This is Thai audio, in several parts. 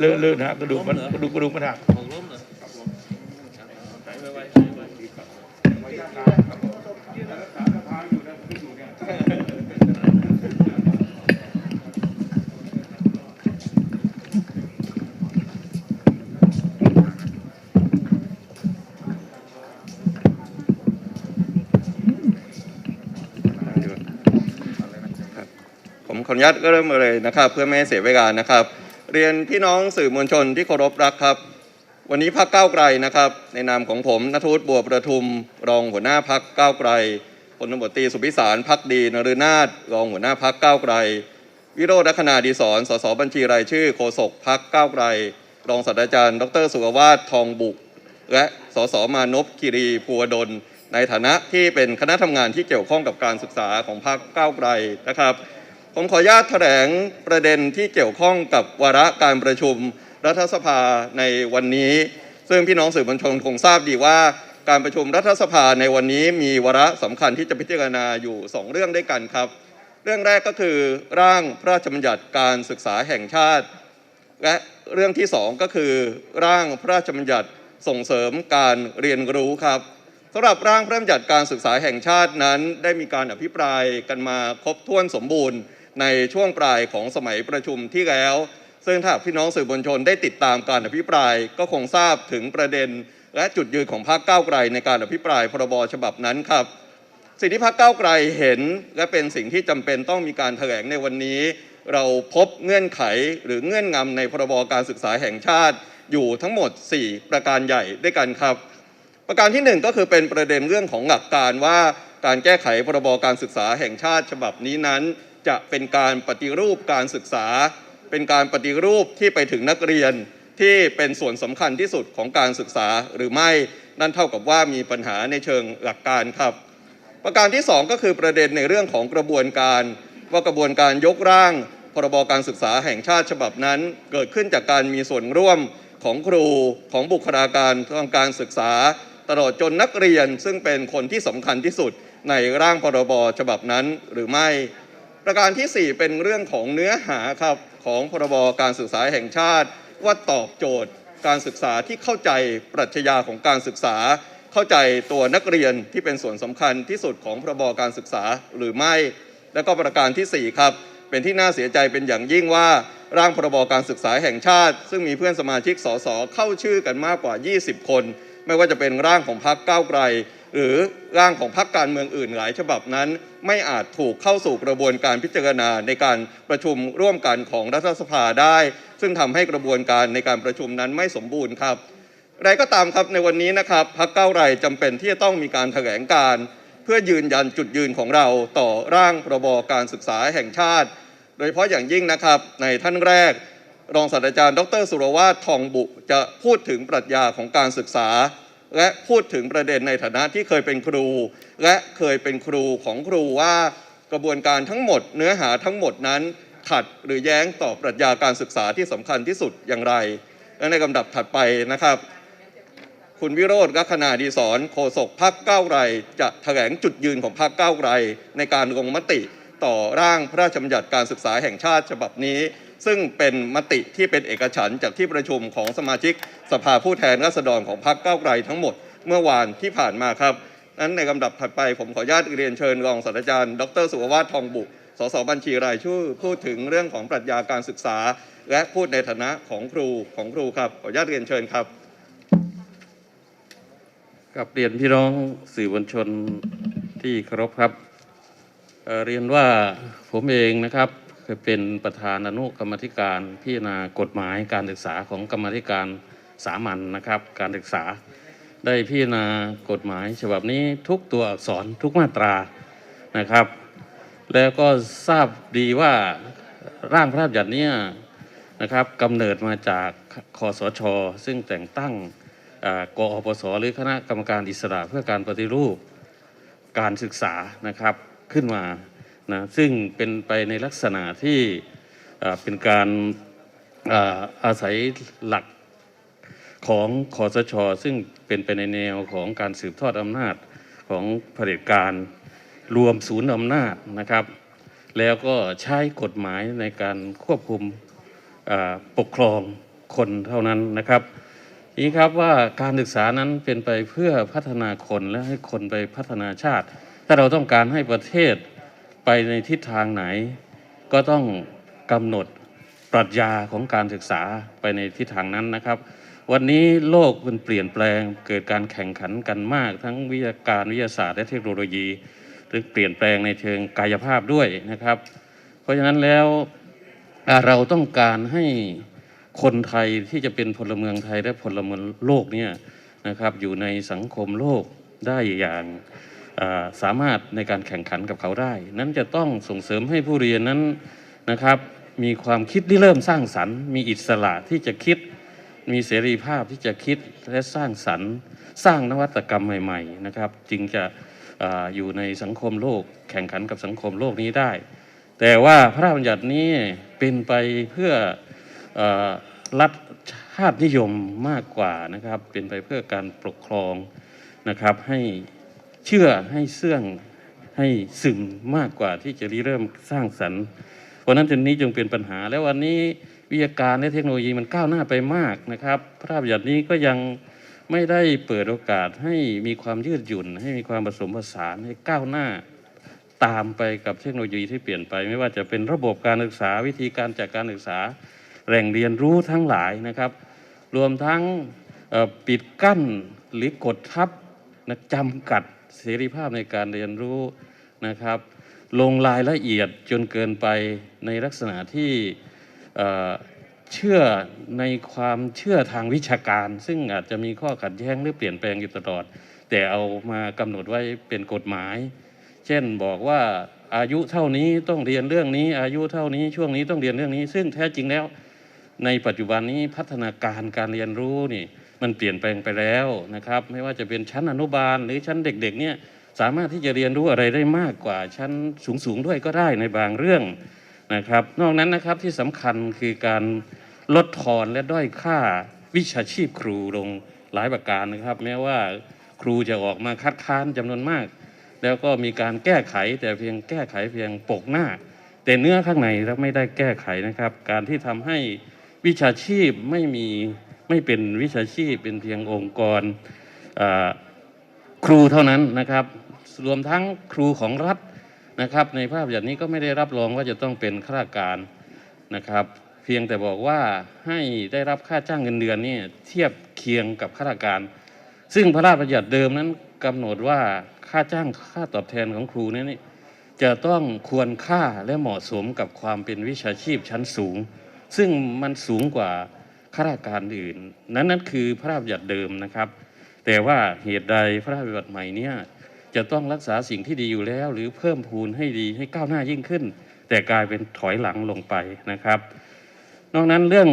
เลื่อนเลื่อนนะฮะกระดูกมันกระดูกกระดูกมันหักของล้มเหรอหายไวๆหายไวผมขออนุญาตก็เริ่มเลยนะครับ เพื่อไม่ให้เสียเวลานะครับ เรียนพี่น้องสื่อมวลชนที่เคารพรักครับ วันนี้พักเก้าไกลนะครับ ในนามของผมนทวุฒิบัวประทุม รองหัวหน้าพักเก้าไกลพลตำรวจตรีสุพิสารพักดีนฤนาถรองหัวหน้าพักเก้าไกล วิโรจน์ลักษณาดีสอนสสบัญชีรายชื่อโฆษกพักเก้าไกล รองศาสตราจารย์ ดรสุรวาททองบุก และสสมานพคิรีภูวดล ในฐานะที่เป็นคณะทำงานที่เกี่ยวข้องกับการศึกษาของพรรคก้าไกลนะครับ ผมขออนุญาตแถลงประเด็นที่เกี่ยวข้องกับวาระการประชุมรัฐสภาในวันนี้ ซึ่งพี่น้องสื่อมวลชนคงทราบดีว่า การประชุมรัฐสภาในวันนี้มีวาระสำคัญที่จะพิจารณาอยู่ 2 เรื่องด้วยกันครับ เรื่องแรกก็คือร่างพระราชบัญญัติการศึกษาแห่งชาติ และเรื่องที่สองก็คือร่างพระราชบัญญัติส่งเสริมการเรียนรู้ครับสำหรับร่างพระราชบัญญัติการศึกษาแห่งชาตินั้น ได้มีการอภิปรายกันมาครบถ้วนสมบูรณ์ ในช่วงปลายของสมัยประชุมที่แล้ว ซึ่งถ้าพี่น้องสื่อมวลชนได้ติดตามการอภิปราย ก็คงทราบถึงประเด็น และจุดยืนของพรรคก้าวไกลในการอภิปรายพรบฉบับนั้นครับ สิ่งที่พรรคก้าวไกลเห็น และเป็นสิ่งที่จำเป็นต้องมีการแถลงในวันนี้ เราพบเงื่อนไขหรือเงื่อนงำในพรบการศึกษาแห่งชาติ อยู่ทั้งหมด 4 ประการใหญ่ด้วยกันครับ ประการที่ 1 ก็คือเป็นประเด็นเรื่องของหลักการว่าการแก้ไขพรบการศึกษาแห่งชาติฉบับนี้นั้น จะเป็นการปฏิรูปการศึกษา เป็นการปฏิรูปที่ไปถึงนักเรียนที่เป็นส่วนสำคัญที่สุดของการศึกษาหรือไม่นั่นเท่ากับว่ามีปัญหาในเชิงหลักการครับ ประการที่ 2 ก็คือประเด็นในเรื่องของกระบวนการ ว่ากระบวนการยกร่าง พรบการศึกษาแห่งชาติฉบับนั้น เกิดขึ้นจากการมีส่วนร่วมของครูของบุคลากรทางการศึกษา ตลอดจนนักเรียนซึ่งเป็นคนที่สำคัญที่สุดในร่างพรบฉบับนั้นหรือไม่ ประการทีสี่ 4 เป็นเรื่องของเนื้อหาครับของพรบการศึกษาแห่งชาติ ว่าตอบโจทย์การศึกษาที่เข้าใจปรัชญาของการศึกษา เข้าใจตัวนักเรียนที่เป็นส่วนสำคัญที่สุดของพรบการศึกษาหรือไม่ และก็ประการทีสี่ 4 ครับเป็นที่น่าเสียใจเป็นอย่างยิ่งว่าร่างพรบการศึกษาแห่งชาติ ซึ่งมีเพื่อนสมาชิกสสเข้าชื่อกันมากกว่า 20 คน ไม่ว่าจะเป็นร่างของพรรคก้าวไกล หรือร่างของพรรคการเมืองอื่นหลายฉบับนั้น ไม่อาจถูกเข้าสู่กระบวนการพิจารณาในการประชุมร่วมกันของรัฐสภาได้ ซึ่งทำให้กระบวนการในการประชุมนั้นไม่สมบูรณ์ครับอะไรก็ตามครับในวันนี้นะครับพรรคก้าวไกลจำเป็นที่จะต้องมีการแถลงการ เพื่อยืนยันจุดยืนของเราต่อร่างพรบการศึกษาแห่งชาติ โดยเฉพาะอย่างยิ่งนะครับในท่านแรก รองศาสตราจารย์ ดร สุรวาททองบุจะพูดถึงปรัชญาของการศึกษา และพูดถึงประเด็นในฐานะที่เคยเป็นครู และเคยเป็นครูของครูว่ากระบวนการทั้งหมดเนื้อหาทั้งหมดนั้น ขัดหรือแย้งต่อปรัชญาการศึกษาที่สำคัญที่สุดอย่างไร และในลำดับถัดไปนะครับ คุณวิโรธลักษณาดีสอนโฆษกพักเก้าไกลจะแถลงจุดยืนของพักเก้าไกลในการลงมติต่อร่างพระราชบัญญัติการศึกษาแห่งชาติฉบับนี้ ซึ่งเป็นมติที่เป็นเอกฉันจากที่ประชุมของสมาชิกสภาผู้แทนราษฎรของพักเก้าวไกลทั้งหมดเมื่อวานที่ผ่านมาครับ นั้นในลำดับถัดไปผมขออนุญาตเรียนเชิญรองศาสตราจารย์ ดรสุภวาททองบุสสบัญชีรายชื่อพูดถึงเรื่องของปรัชญาการศึกษา และพูดในฐานะของครูของครูครับขออนุญาตเรียนเชิญครับกับเรียนพี่น้องสื่อมวลชนที่เคารพครับเเรียนว่าผมเองนะครับ ยเป็นประธานอนุกรรมธิการพิจารณากฎหมายการศึกษาของกรรมธิการสามัญนะครับ การศึกษา ได้พิจารณากฎหมาย ฉบับนี้ทุกตัวอักษรทุกมาตรานะครับ แล้วก็ทราบดีว่าร่างพระราชบัญญัตินี้นะครับกำเนิดมาจากคอสช ซึ่งแต่งตั้งอ่ากอปสหรือคณะกรรมการอิสระเพื่อการปฏิรูปการศึกษานะครับขึ้นมา นะซึ่งเป็นไปในลักษณะที่เป็นการอาอาศัยหลักของคอสช ซึ่งเป็นไปในแนวของการสืบทอดอำนาจของเผด็จการรวมศูนย์อำนาจนะครับ แล้วก็ใช้กฎหมายในการควบคุมปกครองคนเท่านั้นนะครับนี้ครับว่าการศึกษานั้นเป็นไปเพื่อพัฒนาคนและให้คนไปพัฒนาชาติ ถ้าเราต้องการให้ประเทศ ในทิศทางไหน ก็ต้องกำหนดปรัชญาของการศึกษาไปในทิศทางนั้นนะครับ วันนี้โลกมันเปลี่ยนแปลงเกิดการแข่งขันกันมาก ทั้งวิทยาการวิทยาศาสตร์และเทคโนโลยีหรือเปลี่ยนแปลงในเชิงกายภาพด้วยนะครับ เพราะฉะนั้นแล้วเราต้องการให้คนไทยที่จะเป็นพลเมืองไทยและพลเมืองโลกเนี่ยนะครับอยู่ในสังคมโลกได้อย่าง สามารถในการแข่งขันกับเขาได้ นั้นจะต้องส่งเสริมให้ผู้เรียนนั้นนะครับ มีความคิดที่เริ่มสร้างสรรค์ มีอิสระที่จะคิด มีเสรีภาพที่จะคิดและสร้างสรรค์ สร้างนวัตกรรมใหม่ๆนะครับ จึงจะออยู่ในสังคมโลก แข่งขันกับสังคมโลกนี้ได้ แต่ว่าพระราชบัญญัตินี้เป็นไปเพื่อเออรัฐชาตินิยมมากกว่านะครับ เป็นไปเพื่อการปกครองนะครับให้ เชื่อให้เสื่องให้ซึมมากกว่าที่จะริเริ่มสร้างสรรค์เพราะนั้นจุดนี้จึงเป็นปัญหา และวันนี้วิทยาการและเทคโนโลยีมันก้าวหน้าไปมากนะครับ พระราชบัญญัตินี้ก็ยังไม่ได้เปิดโอกาสให้มีความยืดหยุ่น ให้มีความผสมผสานให้ก้าวหน้าตามไปกับเทคโนโลยีที่เปลี่ยนไป ไม่ว่าจะเป็นระบบการศึกษาวิธีการจัดการศึกษาแหล่งเรียนรู้ทั้งหลายนะครับ รวมทั้งปิดกั้นหรือกดทับนะจำกัด เสรีภาพในการเรียนรู้นะครับ ลงรายละเอียดจนเกินไปในลักษณะที่เชื่อในความเชื่อทางวิชาการ ซึ่งอาจจะมีข้อขัดแย้งหรือเปลี่ยนแปลงอยู่ตลอด แต่เอามากำหนดไว้เป็นกฎหมาย เช่นบอกว่าอายุเท่านี้ต้องเรียนเรื่องนี้ อายุเท่านี้ช่วงนี้ต้องเรียนเรื่องนี้ ซึ่งแท้จริงแล้วในปัจจุบันนี้พัฒนาการการเรียนรู้นี่ มันเปลี่ยนแปลงไปแล้วนะครับ ไม่ว่าจะเป็นชั้นอนุบาลหรือชั้นเด็กๆเนี่ยสามารถที่จะเรียนรู้อะไรได้มากกว่าชั้นสูงๆด้วยก็ได้ในบางเรื่องนะครับ นอกนั้นนะครับที่สำคัญคือการลดทอนและด้อยค่าวิชาชีพครูลงหลายประการนะครับ แม้ว่าครูจะออกมาคัดค้านจำนวนมาก แล้วก็มีการแก้ไขแต่เพียงแก้ไขเพียงปกหน้า แต่เนื้อข้างในแล้วไม่ได้แก้ไขนะครับ การที่ทำให้วิชาชีพไม่มี ไม่เป็นวิชาชีพเป็นเพียงองค์กรครูเท่านั้นนะครับ รวมทั้งครูของรัฐนะครับ ในภาพอย่างนี้ก็ไม่ได้รับรองว่าจะต้องเป็นข้าราชการนะครับ เพียงแต่บอกว่าให้ได้รับค่าจ้างเงินเดือนนี่เทียบเคียงกับข้าราชการ ซึ่งพระราชบัญญัติเดิมนั้นกำหนดว่าค่าจ้างค่าตอบแทนของครูนี่ยนี่จะต้องควรค่าและเหมาะสมกับความเป็นวิชาชีพชั้นสูง ซึ่งมันสูงกว่า ข้าราชการอื่น นั้นนั่นคือพระราชบัญญัติเดิมนะครับ แต่ว่าเหตุใดพระราชบัญญัติใหม่เนี่ยจะต้องรักษาสิ่งที่ดีอยู่แล้ว หรือเพิ่มพูนให้ดีให้ก้าวหน้ายิ่งขึ้น แต่กลายเป็นถอยหลังลงไปนะครับ นอกนั้นเรื่อง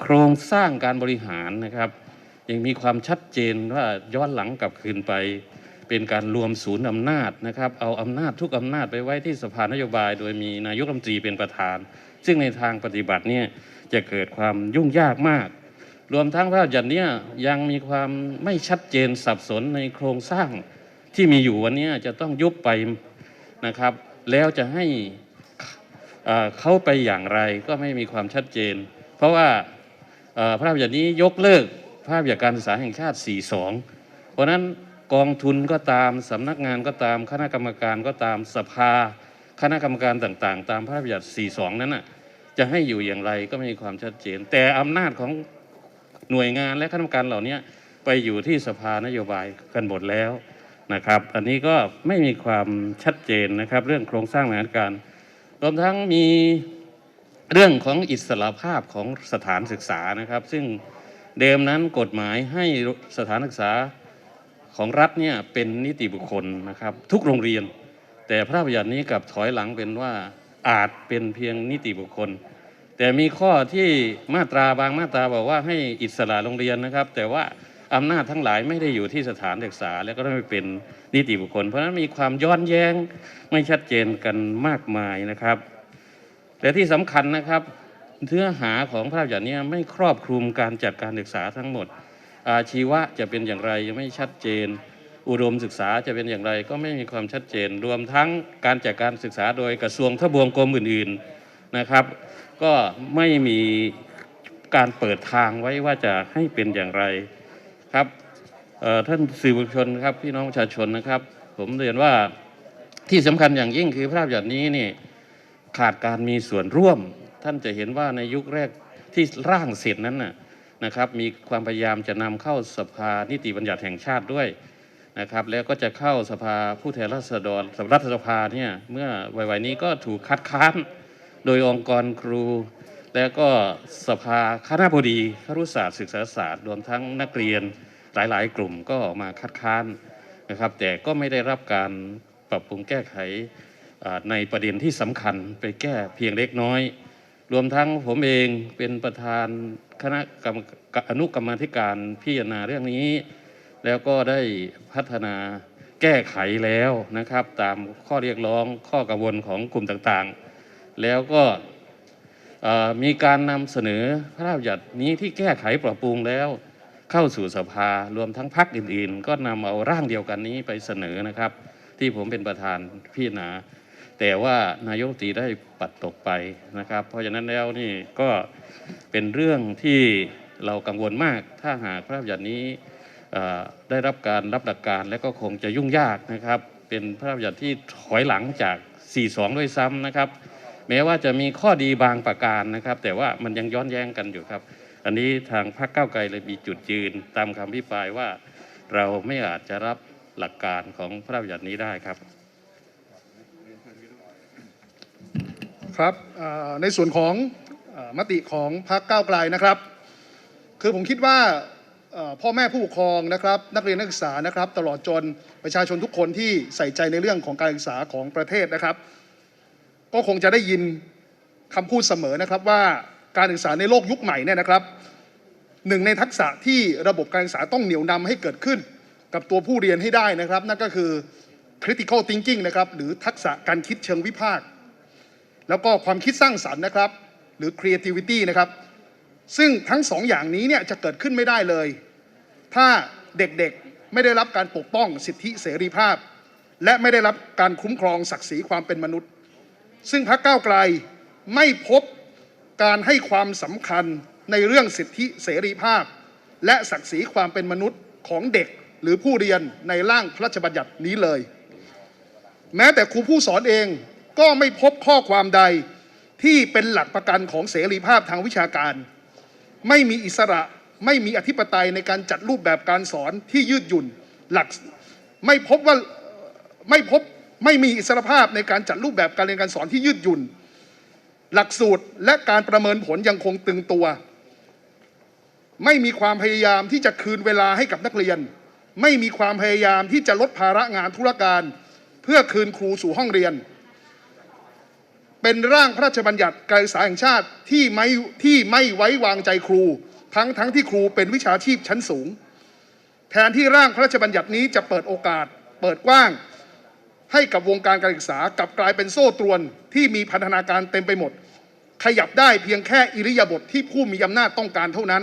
โครงสร้างการบริหารนะครับ ยังมีความชัดเจนว่าย้อนหลังกลับคืนไป เป็นการรวมศูนย์อำนาจนะครับเอาอำนาจทุกอำนาจไปไว้ที่สภานโยบาย โดยมีนายกรัฐมนตรีเป็นประธาน ซึ่งในทางปฏิบัติเนี่ย จะเกิดความยุ่งยากมาก รวมทั้งพระราชบัญญัติเนี่ยยังมีความไม่ชัดเจนสับสนในโครงสร้างที่มีอยู่วันนี้จะต้องยุบไปนะครับ แล้วจะให้เข้าไปอย่างไรก็ไม่มีความชัดเจน เพราะว่าพระราชบัญญัตินี้ยกเลิกพระราชบัญญัติการศึกษาแห่งชาติ 42 เพราะนั้นกองทุนก็ตามสำนักงานก็ตามคณะกรรมการก็ตามสภา คณะกรรมการต่างๆ ตามพระราชบัญญัติ 42 นั้นน่ะ จะให้อยู่อย่างไรก็ไม่มีความชัดเจน แต่อำนาจของหน่วยงานและคณะกรรมการเหล่านี้ไปอยู่ที่สภานโยบายกันหมดแล้วนะครับ อันนี้ก็ไม่มีความชัดเจนนะครับ เรื่องโครงสร้างบริหารการรวมทั้งมีเรื่องของอิสระภาพของสถานศึกษานะครับ ซึ่งเดิมนั้นกฎหมายให้สถานศึกษาของรัฐเนี่ยเป็นนิติบุคคลนะครับ ทุกโรงเรียน แต่พระราชบัญญัตินี้กลับถอยหลังเป็นว่า อาจเป็นเพียงนิติบุคคล แต่มีข้อที่มาตราบางมาตราบอกว่าให้อิสระโรงเรียนนะครับ แต่ว่าอำนาจทั้งหลายไม่ได้อยู่ที่สถานศึกษา และก็ไม่เป็นนิติบุคคล เพราะนั้นมีความย้อนแย้งไม่ชัดเจนกันมากมายนะครับ แต่ที่สำคัญนะครับเนื้อหาของพระราชบัญญัติเนี้ไม่ครอบคลุมการจัดการศึกษาทั้งหมด อาชีวะจะเป็นอย่างไรยังไม่ชัดเจน อุดมศึกษาจะเป็นอย่างไรก็ไม่มีความชัดเจน รวมทั้งการจัดการศึกษาโดยกระทรวงทบวงกรมอื่นๆนะครับ ก็ไม่มีการเปิดทางไว้ว่าจะให้เป็นอย่างไรครับท่านสื่อมวลชนครับพี่น้องประชาชนนะครับ ผมเรียนว่าที่สำคัญอย่างยิ่งคือพระราชบัญญัตินี้นี่ขาดการมีส่วนร่วม ท่านจะเห็นว่าในยุคแรกที่ร่างเสร็จนั้นน่ะนะครับ มีความพยายามจะนำเข้าสภานิติบัญญัติแห่งชาติด้วย นะครับแล้วก็จะเข้าสภาผู้แทนราษฎรสรัฐสภาเนี่ยเมื่อวัยๆนี้ก็ถูกคัดค้านโดยองค์กรครู แล้วก็สภาคณะบดีครุศาสตร์ศึกษาศาสตร์รวมทั้งนักเรียนหลายๆ กลุ่มก็ออกมาคัดค้านนะครับ แต่ก็ไม่ได้รับการปรับปรุงแก้ไขในประเด็นที่สำคัญไปแก้เพียงเล็กน้อย รวมทั้งผมเองเป็นประธานคณะกรรมอนุกรรมธิการพิจารณาเรื่องนี้ แล้วก็ได้พัฒนาแก้ไขแล้วนะครับ ตามข้อเรียกร้องข้อกังวลของกลุ่มต่างๆ แล้วก็มีการนำเสนอพระราชบัญญัตินี้ที่แก้ไขปรับปรุงแล้วเข้าสู่สภารวมทั้งพักอื่น ๆ ก็นำเอาร่างเดียวกันนี้ไปเสนอนะครับ ที่ผมเป็นประธานพิจารณาแต่ว่านายกตีได้ปัดตกไปนะครับ เพราะฉะนั้นแล้วนี่ก็เป็นเรื่องที่เรากังวลมากถ้าหากพระราชบัญญัตินี้ ได้รับการรับหลักการและก็คงจะยุ่งยากนะครับ เป็นพระราชบัญญัติที่ถอยหลังจาก 42 ด้วยซ้ำนะครับ แม้ว่าจะมีข้อดีบางประการนะครับ แต่ว่ามันยังย้อนแย้งกันอยู่ครับ อันนี้ทางพรรคก้าวไกลเลยมีจุดยืนตามคำพิปรายว่าเราไม่อาจจะรับหลักการของพระราชบัญญัตินี้ได้ครับครับในส่วนของอมติของพรรคก้าวไกลนะครับ คือผมคิดว่า พ่อแม่ผู้ปกครองนะครับนักเรียนนักศึกษานะครับ ตลอดจนประชาชนทุกคนที่ใส่ใจในเรื่องของการศึกษาของประเทศนะครับ ก็คงจะได้ยินคำพูดเสมอนะครับว่าการศึกษาในโลกยุคใหม่เนี่ยนะครับหนึ่งในทักษะที่ระบบการศึกษาต้องเหนี่ยวนำให้เกิดขึ้น กับตัวผู้เรียนให้ได้นะครับ นั่นก็คือ critical thinking นะครับหรือทักษะการคิดเชิงวิพากษ์แล้วก็ความคิดสร้างสรรค์นะครับ หรือ creativity นะครับ ซึ่งทั้งสองอย่างนี้เนี่ยจะเกิดขึ้นไม่ได้เลย ถ้าเด็กๆไม่ได้รับการปกป้องสิทธิเสรีภาพ และไม่ได้รับการคุ้มครองศักดิ์ศรีความเป็นมนุษย์ ซึ่งพรรคก้าวไกลไม่พบการให้ความสำคัญในเรื่องสิทธิเสรีภาพ และศักดิ์ศรีความเป็นมนุษย์ของเด็กหรือผู้เรียนในร่างพระราชบัญญัตินี้เลย แม้แต่ครูผู้สอนเองก็ไม่พบข้อความใดที่เป็นหลักประกันของเสรีภาพทางวิชาการ ไม่มีอิสระไม่มีอธิปไตยในการจัดรูปแบบการสอนที่ยืดหยุ่นหลักไม่พบว่าไม่พบไม่มีอิสรภาพในการจัดรูปแบบการเรียนการสอนที่ยืดหยุ่น หลักสูตรและการประเมินผลยังคงตึงตัว ไม่มีความพยายามที่จะคืนเวลาให้กับนักเรียน ไม่มีความพยายามที่จะลดภาระงานธุรการ เพื่อคืนครูสู่ห้องเรียน เป็นร่างพระราชบัญญัติการศึกษาแห่งชาติที่ไม่ที่ไม่ไว้วางใจครู ทั้งทั้งที่ครูเป็นวิชาชีพชั้นสูง แทนที่ร่างพระราชบัญญัตินี้จะเปิดโอกาส เปิดกว้าง ให้กับวงการการศึกษากลับกลายเป็นโซ่ตรวนที่มีพันธนาการเต็มไปหมด ขยับได้เพียงแค่อิริยาบถทที่ผู้มีอำนาจต้องการเท่านั้น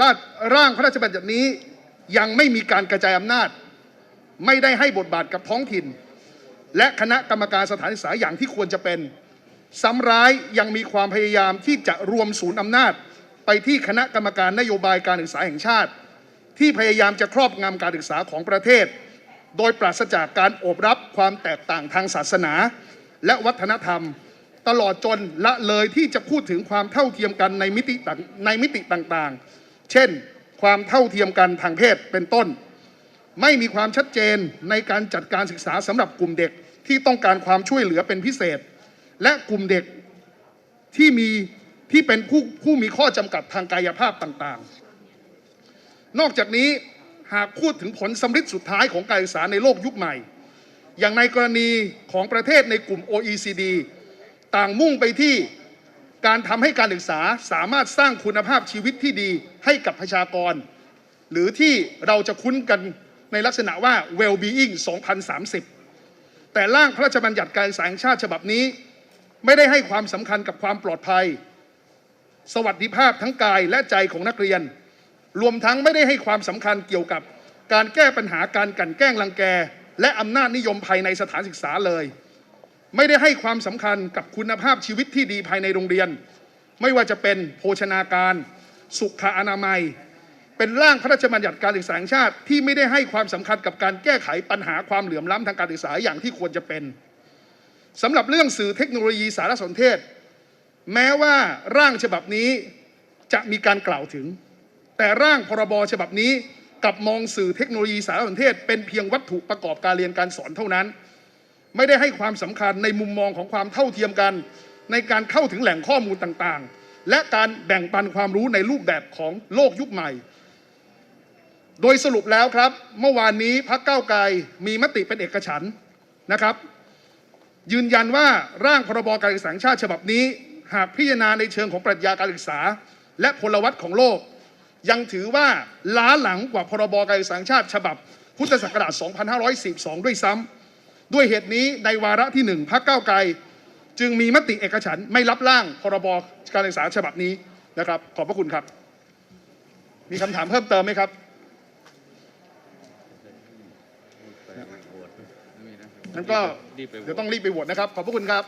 ร่างร่างพระราชบัญญัตินี้ยังไม่มีการกระจายอำนาจ ไม่ได้ให้บทบาทกับท้องถิ่น และคณะกรรมการสถานศึกษาอย่างที่ควรจะเป็น ซ้ำร้ายยังมีความพยายามที่จะรวมศูนย์อำนาจ ไปที่คณะกรรมการนโยบายการศึกษาแห่งชาติ ที่พยายามจะครอบงำการศึกษาของประเทศ โดยปราศจากการโอบรับความแตกต่างทางศาสนา และวัฒนธรรม ตลอดจนละเลยที่จะพูดถึงความเท่าเทียมกันในมิติต่างในมิติต่างๆ เช่น ความเท่าเทียมกันทางเพศเป็นต้น ไม่มีความชัดเจนในการจัดการศึกษาสำหรับกลุ่มเด็กที่ต้องการความช่วยเหลือเป็นพิเศษ และกลุ่มเด็กที่มีที่เป็นผู้ผู้มีข้อจำกัดทางกายภาพต่างๆ นอกจากนี้หากพูดถึงผลสำลิดสุดท้ายของการศึกษาในโลกยุคใหม่ อย่างในกรณีของประเทศในกลุ่ม OECD ต่างมุ่งไปที่การทำให้การศึกษาสามารถสร้างคุณภาพชีวิตที่ดีให้กับประชากร หรือที่เราจะคุ้นกัน ในลักษณะว่า well-being 2030 แต่ร่างพระราชบัญญัติการศึกษาแห่งชาติฉบับนี้ ไม่ได้ให้ความสำคัญกับความปลอดภัย สวัสดิภาพทั้งกายและใจของนักเรียน รวมทั้งไม่ได้ให้ความสำคัญเกี่ยวกับการแก้ปัญหาการกันแกล้งรังแก และอำนาจนิยมภายในสถานศึกษาเลย ไม่ได้ให้ความสำคัญกับคุณภาพชีวิตที่ดีภายในโรงเรียน ไม่ว่าจะเป็นโภชนาการ สุขอนามัย เป็นร่างพระราชบัญญัติการศึกษาแห่งชาติที่ไม่ได้ให้ความสำคัญกับการแก้ไขปัญหาความเหลื่อมล้ำทางการศึกษาอย่างที่ควรจะเป็นสำหรับเรื่องสื่อเทคโนโลยีสารสนเทศ แม้ว่าร่างฉบับนี้จะมีการกล่าวถึง แต่ร่างพรบฉบับนี้กับมองสื่อเทคโนโลยีสารสนเทศ เป็นเพียงวัตถุประกอบการเรียนการสอนเท่านั้น ไม่ได้ให้ความสำคัญในมุมมองของความเท่าเทียมกัน ในการเข้าถึงแหล่งข้อมูลต่างๆ และการแบ่งปันความรู้ในรูปแบบของโลกยุคใหม่ โดยสรุปแล้วครับ เมื่อวานนี้พักเก้าไกลมีมติเป็นเอกฉันนะครับ ยืนยันว่าร่างพรบการศึกษาแห่งชาติฉบับนี้ หากพิจารณาในเชิงของปรัชญาการศึกษา และพลวัตของโลก ยังถือว่าล้าหลังกว่าพรบการศึกษาแห่งชาติฉบับ พุทธศักราช 2542 ด้วยซ้ำด้วยเหตุนี้ในวาระที่หนึ่งพักเก้าไกล จึงมีมติเอกฉันไม่รับร่างพรบการศึกษาฉบับนี้นะครับ ขอบพระคุณครับ มีคำถามเพิ่มเติมไหมครับ งั้นก็เดี๋ยวต้องรีบไปโหวตนะครับ ขอบพระคุณครับ